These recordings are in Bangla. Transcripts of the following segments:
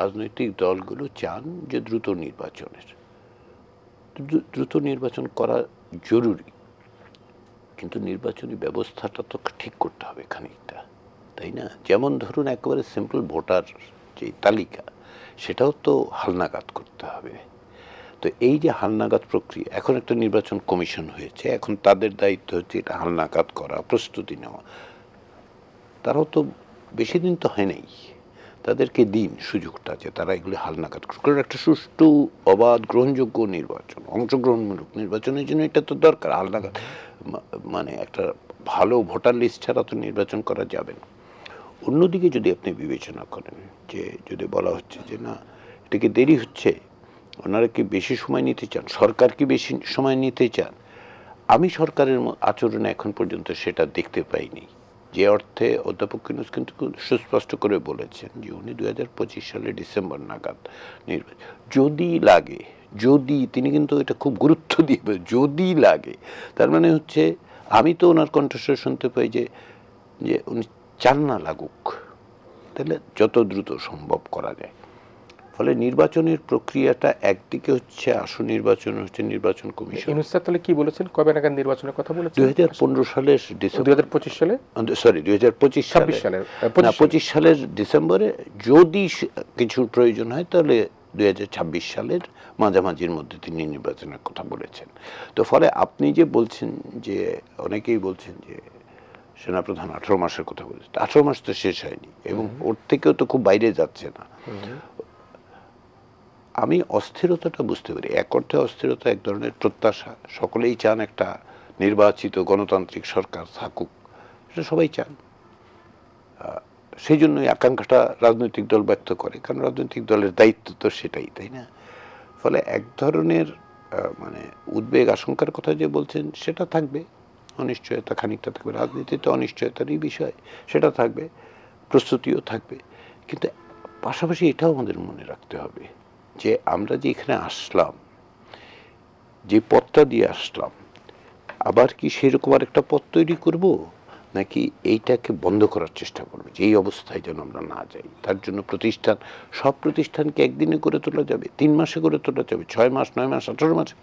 রাজনৈতিক দলগুলো চান যে দ্রুত নির্বাচনের। দ্রুত নির্বাচন করা জরুরি। কিন্তু নির্বাচনী ব্যবস্থাটা তো ঠিক করতে হবে খানিকটা, তাই না? যেমন ধরুন একেবারে সিম্পল ভোটার যে তালিকা, সেটাও তো হালনাগাদ করতে হবে। তো এই যে হালনাগাদ প্রক্রিয়া, এখন একটা নির্বাচন কমিশন হয়েছে, এখন তাদের দায়িত্ব হচ্ছে এটা হালনাগাদ করা, প্রস্তুতি নেওয়া। তারাও তো বেশি দিন তো হয় নাই। তাদেরকে দিন সুযোগটা যে তারা এগুলি হালনাগাদ। কারণ একটা সুষ্ঠু, অবাধ, গ্রহণযোগ্য নির্বাচন, অংশগ্রহণমূলক নির্বাচনের জন্য এটা তো দরকার। হালনাগাদ মানে একটা ভালো ভোটার লিস্ট ছাড়া তো নির্বাচন করা যাবে না। অন্যদিকে যদি আপনি বিবেচনা করেন যে, যদি বলা হচ্ছে যে না এটাকে দেরি হচ্ছে? ওনারা কি বেশি সময় নিতে চান? সরকার কি বেশি সময় নিতে চান? আমি সরকারের আচরণে এখন পর্যন্ত সেটা দেখতে পাইনি। যে অর্থে অধ্যাপক কিনুস কিন্তু সুস্পষ্ট করে বলেছেন যে উনি দু হাজার পঁচিশ সালে ডিসেম্বর নাগাদ নির্বাচন যদি লাগে, যদি, তিনি কিন্তু এটা খুব গুরুত্ব দিয়ে যদি লাগে, তার মানে হচ্ছে আমি তো ওনার কণ্ঠস্বর শুনতে পাই যে যে উনি চান না লাগুক। তাহলে যত দ্রুত সম্ভব করা যায়। ফলে নির্বাচনের প্রক্রিয়াটা একদিকে হচ্ছে আসু নির্বাচন হচ্ছে নির্বাচন কমিশন। তাহলে কি বলেছেন? কবে নাগাদ নির্বাচনের কথা বলেছেন? দুই হাজার পনেরো সালের দুই ডিসেম্বর হাজার পঁচিশ সালে? সরি দুই হাজার পঁচিশ ছাব্বিশ সালের না। পঁচিশ সালের ডিসেম্বরে যদি কিছু প্রয়োজন হয় তাহলে দুই হাজার ছাব্বিশ সালের মাঝামাঝির মধ্যে তিনি নির্বাচনের কথা বলেছেন। তো ফলে আপনি যে বলছেন যে অনেকেই বলছেন যে সেনাপ্রধান আঠারো মাসের কথা বলেছেন আঠারো মাস তো শেষ হয়নি এবং ওর থেকেও তো খুব বাইরে যাচ্ছে না। আমি অস্থিরতাটা বুঝতে পারি। এক অর্থে অস্থিরতা এক ধরনের প্রত্যাশা। সকলেই চান একটা নির্বাচিত গণতান্ত্রিক সরকার থাকুক। এটা সবাই চান। সেই জন্যই আকাঙ্ক্ষাটা রাজনৈতিক দল ব্যক্ত করে। কারণ রাজনৈতিক দলের দায়িত্ব তো সেটাই, তাই না? ফলে এক ধরনের মানে উদ্বেগ, আশঙ্কার কথা যে বলছেন, সেটা থাকবে। অনিশ্চয়তা খানিকটা থাকবে। রাজনীতিতে অনিশ্চয়তারই বিষয়, সেটা থাকবে। প্রস্তুতিও থাকবে। কিন্তু পাশাপাশি এটাও আমাদের মনে রাখতে হবে। যে আমরা যে এখানে আসলাম, যে পথটা দিয়ে আসলাম, আবার কি সেরকম আর একটা পথ তৈরি করব? নাকি এইটাকে বন্ধ করার চেষ্টা করব? যে অবস্থায় যেন আমরা না যাই। তার জন্য প্রতিষ্ঠান, সব প্রতিষ্ঠানকে একদিনে করে তোলা যাবে, তিন মাসে করে তোলা যাবে, ছয় মাস, নয় মাস, আঠারো মাসে,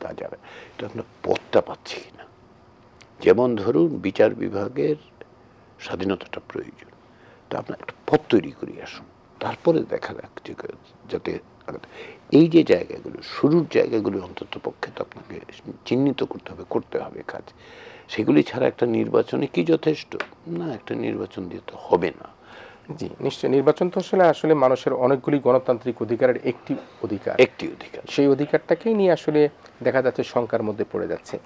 তা যাবে। এটা আমরা পথটা পাচ্ছি না যেমন ধরুন, বিচার বিভাগের স্বাধীনতাটা প্রয়োজন। তা আপনার একটা পথ তৈরি করি, আসুন। তারপরে দেখা যাক যাতে এই যে জায়গাগুলো শুরুর জায়গাগুলো অন্তত পক্ষে তো আপনাকে চিহ্নিত করতে হবে করতে হবে কাজ। সেগুলি ছাড়া একটা নির্বাচনে কি যথেষ্ট? না একটা নির্বাচন দিয়ে তো হবে না। জি নিশ্চয়ই। নির্বাচন তো আসলে আসলে মানুষের অনেকগুলি গণতান্ত্রিক অধিকারের একটি অধিকার। একটি অধিকার। সেই অধিকারটাকেই নিয়ে আসলে দেখা যাচ্ছে শঙ্কার মধ্যে পড়ে যাচ্ছে।